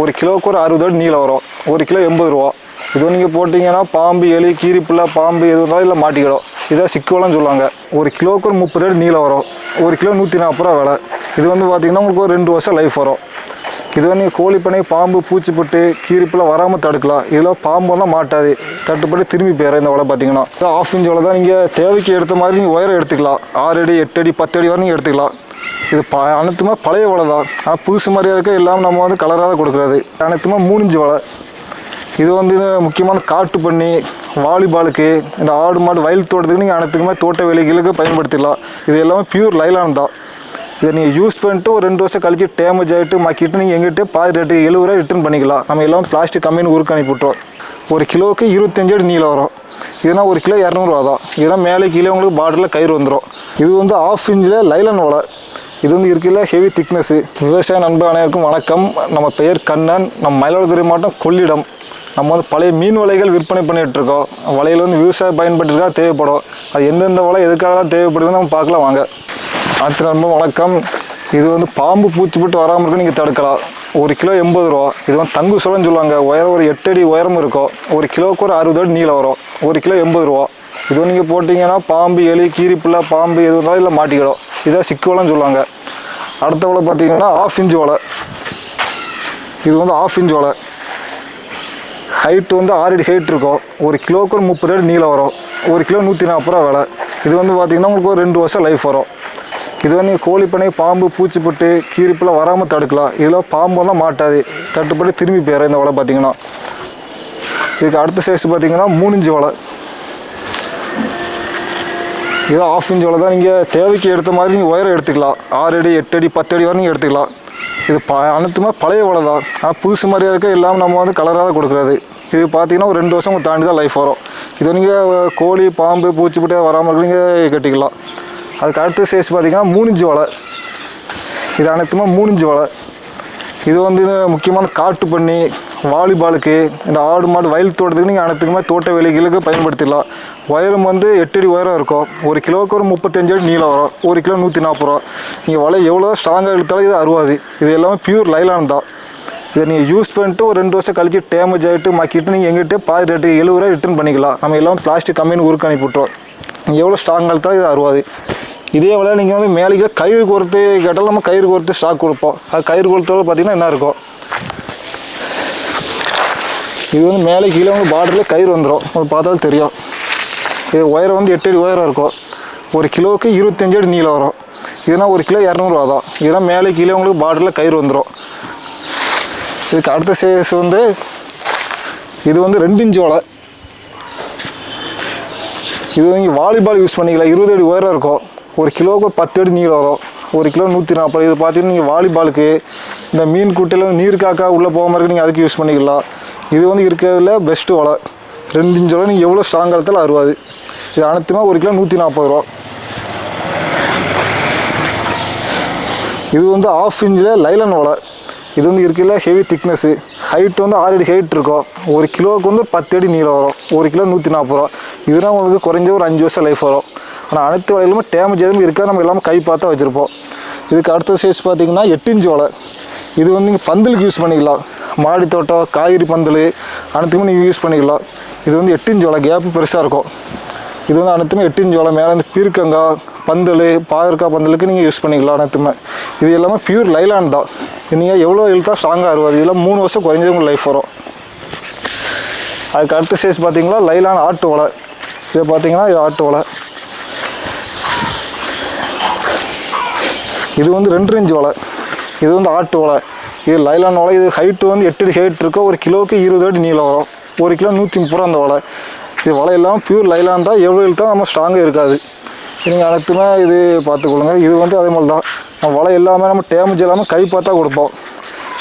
ஒரு கிலோவுக்கு ஒரு அறுபது அடி நீளம் வரும். ஒரு கிலோ எண்பது ரூபா. இது நீங்கள் போட்டிங்கன்னா பாம்பு எலி கீரிப்புள்ள பாம்பு எது இருந்தாலும் இல்லை மாட்டிக்கிடும். இதான் சிக்குவலன்னு சொல்லுவாங்க. ஒரு கிலோவுக்கு ஒரு முப்பது அடி நீளம் வரும். ஒரு கிலோ நூற்றி நாற்பது ரூபா விலை. இது வந்து பார்த்தீங்கன்னா உங்களுக்கு ஒரு ரெண்டு வருஷம் லைஃப் வரும். இது வந்து நீங்கள் கோழி பண்ணை பாம்பு பூச்சிப்பட்டு கீரிப்பெல்லாம் வராமல் தடுக்கலாம். இதில் பாம்புலாம் மாட்டாது. தட்டுப்பட்டு திரும்பி போயிடும் இந்த வலை பார்த்தீங்கன்னா இது ஆஃப் இன்ச் வலை தான் நீங்கள் தேவைக்கு எடுத்த மாதிரி நீங்கள் உயரம் எடுத்துக்கலாம். ஆறு அடி எட்டு அடி பத்து அடி வரை நீங்கள் எடுத்துக்கலாம். இது ப அனைத்துமே பழைய வலை தான். ஆனால் புதுசு மாதிரியாக இருக்க எல்லாம் நம்ம வந்து கலராக தான் கொடுக்குறது. அனைத்துமே மூணு வலை. இது வந்து முக்கியமான காட்டு பண்ணி வாலிபாலுக்கு இந்த ஆடு மாடு வயல் தோட்டத்துக்கு நீங்கள் அனைத்துக்குமே தோட்ட வேலைகளுக்கு பயன்படுத்திடலாம். இது எல்லாமே பியூர் லைலான் தான். இதை நீங்கள் யூஸ் பண்ணிட்டு ஒரு ரெண்டு வருஷம் கழிச்சு டேமேஜ் ஆகிட்டு மாக்கிட்டு நீங்கள் எங்கிட்ட பாதி ரேட்டு எழுபது ரூபா ரிட்டர்ன் பண்ணிக்கலாம். நம்ம எல்லாம் பிளாஸ்டிக் கம்மின்னு ஊருக்கு அனுப்பிவிட்டோம் ஒரு கிலோவுக்கு இருபத்தஞ்சு அடி நீளம் வரும். இதுனா ஒரு கிலோ இரநூறுவா தான். இதெல்லாம் மேலே கீழே உங்களுக்கு பார்டரில் கயிறு வந்துடும் இது வந்து ஆஃப் இன்ச்சில் லைலன் வலை. இது வந்து இருக்குல்ல ஹெவி திக்னஸ்ஸு விவசாய நண்பர் அனைவருக்கும் வணக்கம். நம்ம பெயர் கண்ணன். நம்ம மயிலாடுதுறை மாவட்டம் கொள்ளிடம். நம்ம வந்து பழைய மீன் வலைகள் விற்பனை பண்ணிட்டு இருக்கோம். வலையில் வந்து விவசாய பயன்பட்டுருக்கா தேவைப்படும். அது எந்தெந்த வலை எதுக்காகலாம் தேவைப்படுதுன்னு நம்ம பார்க்கலாம் வாங்க. அடுத்த நண்பர் வணக்கம். இது வந்து பாம்பு பூச்சி போட்டு வராமல் இருக்க நீங்கள் தடுக்கலாம். ஒரு கிலோ எண்பது ரூபா. இது வந்து தங்கு சொல்லன்னு சொல்லுவாங்க. உயரம் ஒரு எட்டு அடி உயரம் இருக்கும். ஒரு கிலோவுக்கு ஒரு அறுபது அடி நீளம் வரும். ஒரு கிலோ எண்பது ரூபா. இது நீங்கள் போட்டிங்கன்னா பாம்பு எலி கீரிப்புள்ள பாம்பு எது இருந்தாலும் இல்லை மாட்டிக்கிடும். இதான் சிக்கு வலைன்னு சொல்லுவாங்க. அடுத்த வலை பார்த்தீங்கன்னா ஆஃப் இன்ச் வலை. இது வந்து ஆஃப் இன்ச் வலை. ஹைட் வந்து ஆறு அடி ஹைட் இருக்கும். ஒரு கிலோவுக்கு ஒரு முப்பது அடி நீளம் வரும். ஒரு கிலோ நூற்றி நாற்பது ரூபா விலை. இது வந்து பார்த்திங்கன்னா உங்களுக்கு ஒரு ரெண்டு வருஷம் லைஃப் வரும். இது வந்து நீங்கள் கோழி பண்ணை பாம்பு பூச்சிப்பட்டு கீரிப்பெல்லாம் வராமல் தடுக்கலாம். இதில் பாம்பெல்லாம் மாட்டாது. தட்டுப்பட்டு திரும்பி போயிடும் இந்த வலை பார்த்தீங்கன்னா. இதுக்கு அடுத்த சைஸ் பார்த்தீங்கன்னா மூணு இன்ச்சு வலை. இது ஆஃப் இன்ச் தான் நீங்கள் தேவைக்கு எடுத்த மாதிரி நீங்கள் ஒயரை எடுத்துக்கலாம். ஆறு அடி எட்டு அடி பத்து அடி வரை நீங்கள் எடுத்துக்கலாம். இது ப அனைத்துமே பழைய ஓலை தான். ஆனால் புதுசு மாதிரியாக இருக்க எல்லாமே நம்ம வந்து கலராக தான் கொடுக்குறது. இது பார்த்தீங்கன்னா ஒரு ரெண்டு வருஷம் தாண்டி தான் லைஃப் வரும். இது நீங்கள் கோழி பாம்பு பூச்சிப்பட்டு வராமல் இருக்கு நீங்கள் கட்டிக்கலாம். அதுக்கு அடுத்த சைஸ் பார்த்தீங்கன்னா மூணு இன்ச்சு வலை. இது அனைத்துமே மூணு இன்ச்சு வலை. இது வந்து முக்கியமான காட்டு பண்ணி வாலிபாலுக்கு இந்த ஆடு மாடு வயல் தோட்டத்துக்கு நீங்கள் அனைத்துக்குமே தோட்ட வேலைகளுக்கு பயன்படுத்திடலாம். உயரம் வந்து எட்டு அடி உயரம் இருக்கும். ஒரு கிலோவுக்கு ஒரு முப்பத்தஞ்சு அடி நீளம் வரும். ஒரு கிலோ நூற்றி நாற்பது ரூபா. நீங்கள் வலை எவ்வளோ ஸ்ட்ராங்காக இழுத்தாலும் இது அருவாது. இது எல்லாமே பியூர் லைலான் தான். இதை நீங்கள் யூஸ் பண்ணிட்டு ஒரு ரெண்டு வருஷம் கழிச்சு டேமேஜ் ஆகிட்டு மக்கிட்டு நீங்கள் எங்கிட்ட பாதி ரேட்டு எழுபது ரூபா ரிட்டர்ன் பண்ணிக்கலாம். நம்ம எல்லாம் பிளாஸ்டிக் கம்மின்னு ஊருக்கு அனுப்பிவிட்றோம் நீங்கள் எவ்வளோ ஸ்ட்ராங் இழுத்தாலும் இது அருவாது. இதே வேலை நீங்கள் வந்து மேலே கயிறு கோர்த்து கேட்டாலும் நம்ம கயிறு கோர்த்து ஸ்டாக் கொடுப்போம். அது கயிறு கோர்த்தோட பார்த்தீங்கன்னா என்ன இருக்கும்? இது வந்து மேலே கீழே வந்து பார்டரில் கயிறு வந்துடும் உங்களுக்கு பார்த்தாலும் தெரியும். இது ஒயர் வந்து எட்டு அடி உயரம் இருக்கும். ஒரு கிலோவுக்கு இருபத்தஞ்சு அடி நீளம் வரும். இதுனா ஒரு கிலோ இரநூறுவா தான். இதெல்லாம் மேலே கீழே உங்களுக்கு பார்டரில் கயிறு வந்துடும் இதுக்கு அடுத்த சைஸ் வந்து இது வந்து ரெண்டு இன்ச்சு வலை. இது நீங்கள் வாலிபால் யூஸ் பண்ணிக்கலாம் இருபது அடி உயரம் இருக்கும். ஒரு கிலோவுக்கு ஒரு பத்து அடி நீளம் வரும். ஒரு கிலோ நூற்றி நாற்பது. இது பார்த்தீங்கன்னா நீங்கள் வாலிபாலுக்கு இந்த மீன் குட்டையில் வந்து நீர் காக்கா உள்ளே போகாமல் இருக்கு நீங்கள் அதுக்கு யூஸ் பண்ணிக்கலாம். இது வந்து இருக்கிறதுல பெஸ்ட்டு வலை ரெண்டு இன்ச் வலை நீங்கள் எவ்வளோ ஸ்ட்ராங்காக இருந்தாலும் அறுவாது இது அனைத்துமே ஒரு கிலோ நூற்றி நாற்பது ரூபா. இது வந்து ஆஃப் இன்ச்சில் லைலன் வலை இது வந்து இருக்குல்ல ஹெவி திக்னஸ்ஸு ஹைட் வந்து ஆறு அடி ஹைட் இருக்கும். ஒரு கிலோவுக்கு வந்து பத்து அடி நீளம் வரும். ஒரு கிலோ நூற்றி நாற்பது ரூபா. இதுதான் உங்களுக்கு குறைஞ்ச ஒரு அஞ்சு வருஷம் லைஃப் வரும். ஆனால் அனைத்து வலையிலுமே டேமேஜ் எதுவும் இருக்கா நம்ம எல்லாமே கை பார்த்தா வச்சுருப்போம். இதுக்கு அடுத்த சைஸ் பார்த்தீங்கன்னா எட்டு இன்ச்சு வலை இது வந்து நீங்கள் பந்தலுக்கு யூஸ் பண்ணிக்கலாம். மாடி தோட்டம் காய்கறி பந்தல் அனைத்துக்குமே நீங்கள் யூஸ் பண்ணிக்கலாம். இது வந்து எட்டு இன்ச்சு வலை கேப்பு பெருசாக இருக்கும். இது வந்து அனைத்துமே எட்டு இன்ச்சு வலை மேலே வந்து பீர்க்கங்காய் பந்தல் பாகற்காய் பந்தலுக்கு நீங்கள் யூஸ் பண்ணிக்கலாம் அனைத்துமே. இது எல்லாமே பியூர் லைலான் தான். இது நீங்கள் எவ்வளோ இழுத்தா ஸ்ட்ராங்காக இருவாது இதெல்லாம் மூணு வருஷம் குறைஞ்சது லைஃப் வரும். அதுக்கு அடுத்த சைஸ் பார்த்தீங்கன்னா லைலான் ஆட்டு வலை இது பார்த்தீங்கன்னா இது ஆட்டு வலை இது வந்து ரெண்டு இன்ச் வலை இது வந்து ஆட்டு வலை இது லைலான் வலை இது ஹைட்டு வந்து எட்டு அடி ஹைட் இருக்கோ? ஒரு கிலோவுக்கு இருபது அடி நீளம் வரும். ஒரு கிலோ நூற்றி முப்பது ரூபா அந்த வலை. இது வலை இல்லாமல் பியூர் லைலான் தான் எவ்வளோ இழுத்தா நம்ம ஸ்ட்ராங்காக இருக்காது. நீங்கள் அனைத்துமே இது பார்த்துக்கொள்ளுங்க. இது வந்து அதே மாதிரி தான் நம்ம வலை எல்லாமே நம்ம டேமேஜ் இல்லாமல் கை பார்த்தா கொடுப்போம்.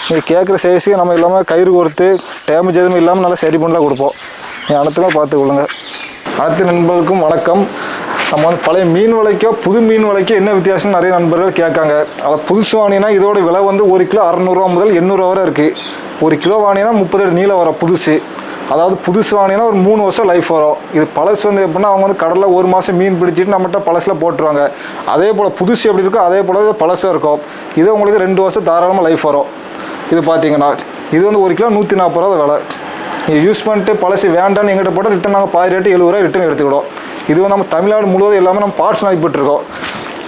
நீங்கள் கேட்குற சைஸுக்கு நம்ம இல்லாமல் கயிறு கொடுத்து டேமேஜ் எதுவும் இல்லாமல் நல்லா சரி பண்ணலாம் கொடுப்போம். நீங்கள் அனைத்துமே பார்த்துக்கொள்ளுங்க. அனைத்து நண்பர்களுக்கும் வணக்கம். நம்ம வந்து பழைய மீன் விலைக்கோ புது மீன் விலைக்கோ என்ன வித்தியாசம் நிறைய நண்பர்கள் கேட்காங்க. அதை புதுசு வாங்கினா இதோட விலை வந்து ஒரு கிலோ அறநூறுவா முதல் எண்ணூறுவா வரை இருக்குது ஒரு கிலோ வாங்கினா முப்பது அடி நீளம் வரும் புதுசு. அதாவது புதுசு வாங்கினா ஒரு மூணு வருஷம் லைஃப் வரும். இது பழசு வந்து எப்படின்னா அவங்க வந்து கடலில் ஒரு மாதம் மீன் பிடிச்சிட்டு நம்மகிட்ட பழசில் போட்டுருவாங்க. அதே போல் புதுசு எப்படி இருக்கோ அதே போல் இது பழசாக இருக்கும். இது உங்களுக்கு ரெண்டு வருஷம் தாராளமாக லைஃப் வரும். இது பார்த்தீங்கன்னா இது வந்து ஒரு கிலோ நூற்றி நாற்பது ரூபா விலை. நீங்கள் யூஸ் பண்ணிட்டு பழசு வேண்டாம்னு எங்கிட்ட போட்டால் ரிட்டன் நாங்கள் பாதி ரேட்டு எழுபது ரூபா ரிட்டன் எடுத்துக்கிடும் இது வந்து நம்ம தமிழ்நாடு முழுவதும் எல்லாமே நம்ம பார்சல் அனுப்பிட்டுருக்கோம்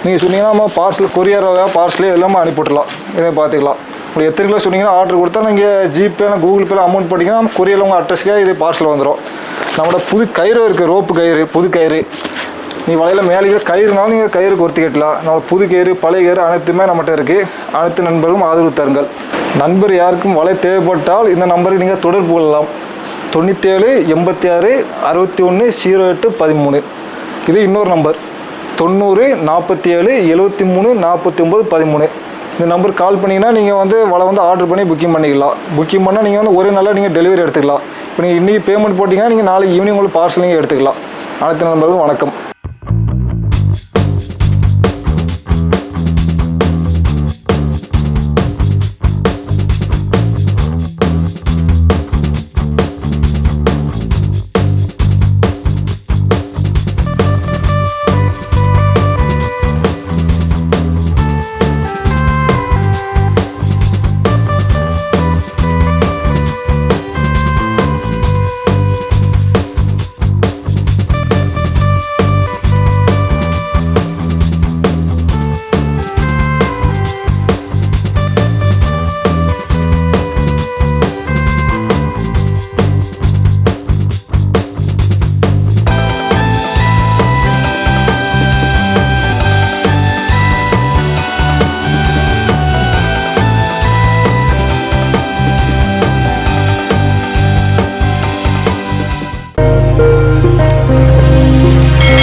நீங்கள் சொன்னீங்கன்னா நம்ம பார்சல் கொரியராக பார்சலே எல்லாமே அனுப்பிவிட்டுலாம் இதை பார்த்துக்கலாம். உங்களுக்கு எத்தனை கிலோ சொன்னீங்கன்னா ஆர்டர் கொடுத்தா நீங்கள் ஜிபே கூகுள் பேல அமௌண்ட் போட்டிங்கன்னா நம்ம கொரியரில் உங்கள் அட்ரஸ்க்காக இது பார்சல் வந்துடும் நம்மளோட புது கயிறு இருக்குது ரோப்பு கயிறு புது கயிறு. நீ வலையில் மேலே கயிறுனாலும் நீங்கள் கயிறு கொறுத்து கட்டலாம். நம்ம புது கயிறு பழைய கயிறு அனைத்துமே நம்மகிட்ட இருக்குது அனைத்து நண்பர்களும் ஆதரவு தருங்கள். நண்பர் யாருக்கும் வலை தேவைப்பட்டால் இந்த நம்பருக்கு நீங்கள் தொடர்பு கொள்ளலாம். தொண்ணூற்றேழு எண்பத்தி ஆறு அறுபத்தி ஒன்று ஜீரோ எட்டு பதிமூணு. இது இன்னொரு நம்பர். தொண்ணூறு நாற்பத்தி ஏழு எழுபத்தி மூணு நாற்பத்தி ஒம்பது பதிமூணு. இந்த நம்பருக்கு கால் பண்ணிங்கன்னா நீங்கள் வந்து வலை வந்து ஆர்டர் பண்ணி புக்கிங் பண்ணிக்கலாம். புக்கிங் பண்ணால் நீங்கள் வந்து ஒரே நாளில் நீங்கள் டெலிவரி எடுத்துக்கலாம். இப்போ நீங்கள் இன்றைக்கி பேமெண்ட் போட்டிங்கன்னா நீங்கள் நாளைக்கு ஈவினிங் உங்களுக்கு பார்சல் நீங்கள் எடுத்துக்கலாம். அனைத்து நண்பர்களும் வணக்கம்.